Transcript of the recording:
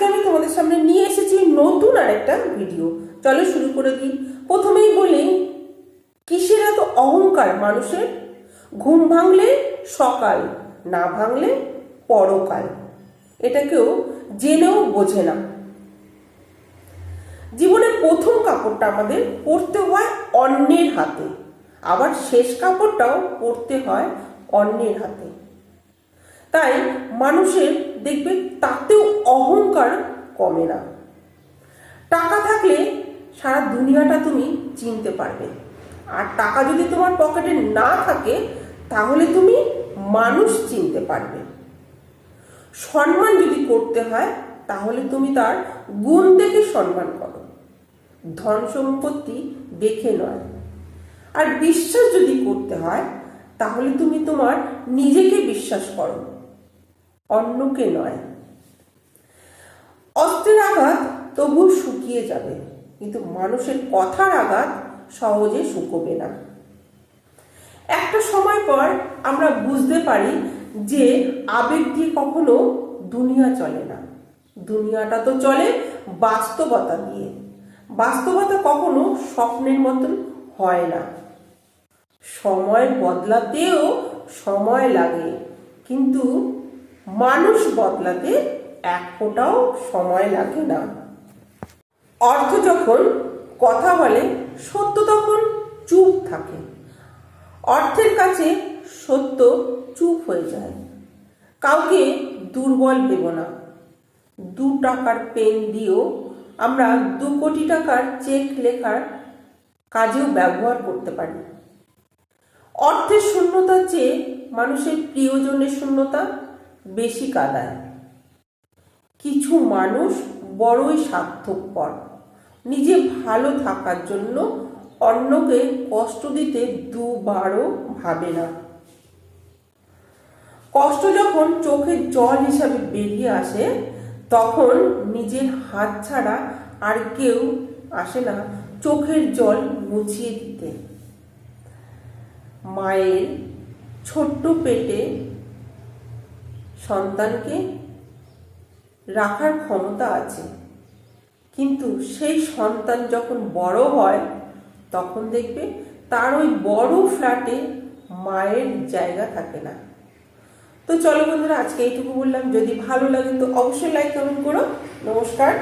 আজকে আমি তোমাদের সামনে নিয়ে এসেছি নতুন আরেকটা ভিডিও। চলো শুরু করে দিই। প্রথমেই বলি, কিসের এত অহংকার মানুষের? ঘুম ভাঙলে সকাল, না ভাঙলে পরকাল। এটা কেউ জেনেও বোঝে না। জীবনে প্রথম কাপড়টা আমাদের পরতে হয় অন্যের হাতে। আবার শেষ কাপড়টাও পরতে হয় অন্যের হাতে। তাই মানুষের দেখবে তাতেও অহংকার কমে না। টাকা থাকলে সারা দুনিয়াটা তুমি চিনতে পারবে। আর টাকা যদি তোমার পকেটে না থাকে, তাহলে তুমি মানুষ চিনতে পারবে। সম্মান যদি করতে হয়, তাহলে তুমি তার গুণ দেখে সম্মান করো। ধন সম্পত্তি দেখে নয়। আর বিশ্বাস যদি করতে হয়, তাহলে তুমি তোমার নিজেকে বিশ্বাস করো। অন্যকে নয়। অস্ত্রের আঘাত তবু শুকিয়ে যাবে, কিন্তু মানুষের কথার আঘাত সহজে শুকোবে না। একটা সময় পর আমরা বুঝতে পারি যে আবেগ দিয়ে কখনো দুনিয়া চলে না। দুনিয়াটা তো চলে বাস্তবতা দিয়ে। বাস্তবতা কখনো স্বপ্নের মতন হয় না। সময় বদলাতেও সময় লাগে, কিন্তু মানুষ বদলাতে এক ফোঁটাও সময় লাগে না। অর্থ যখন কথা বলে, সত্য তখন চুপ থাকে। অর্থের কাছে সত্য চুপ হয়ে যায়। কাউকে দুর্বল ভেব না। দু টাকার পেন দিয়েও আমরা দু কোটি টাকার চেক লেখার কাজেও ব্যবহার করতে পারি। অর্থের শূন্যতার চেয়ে মানুষের প্রিয়জনের শূন্যতা বেশি কাদায়। কিছু মানুষ বড়ই স্বার্থপর। নিজে ভালো থাকার জন্য অন্যকে কষ্ট দিতে দুবারও ভাবে না। কষ্ট যখন চোখের জল হিসাবে বেরিয়ে আসে, তখন নিজের হাত ছাড়া আর কেউ আসে না চোখের জল মুছিয়ে দিতে। মায়ের ছোট্ট পেটে সন্তানকে রাখার ক্ষমতা আছে। কিন্তু সেই সন্তান যখন বড় হয়, তখন দেখবে তার ওই বড় ফ্ল্যাটে মায়ের জায়গা থাকে না। তো চলো বন্ধুরা, আজকে এইটুকু বললাম। যদি ভালো লাগে তো অবশ্যই লাইক কমেন্ট করো। নমস্কার।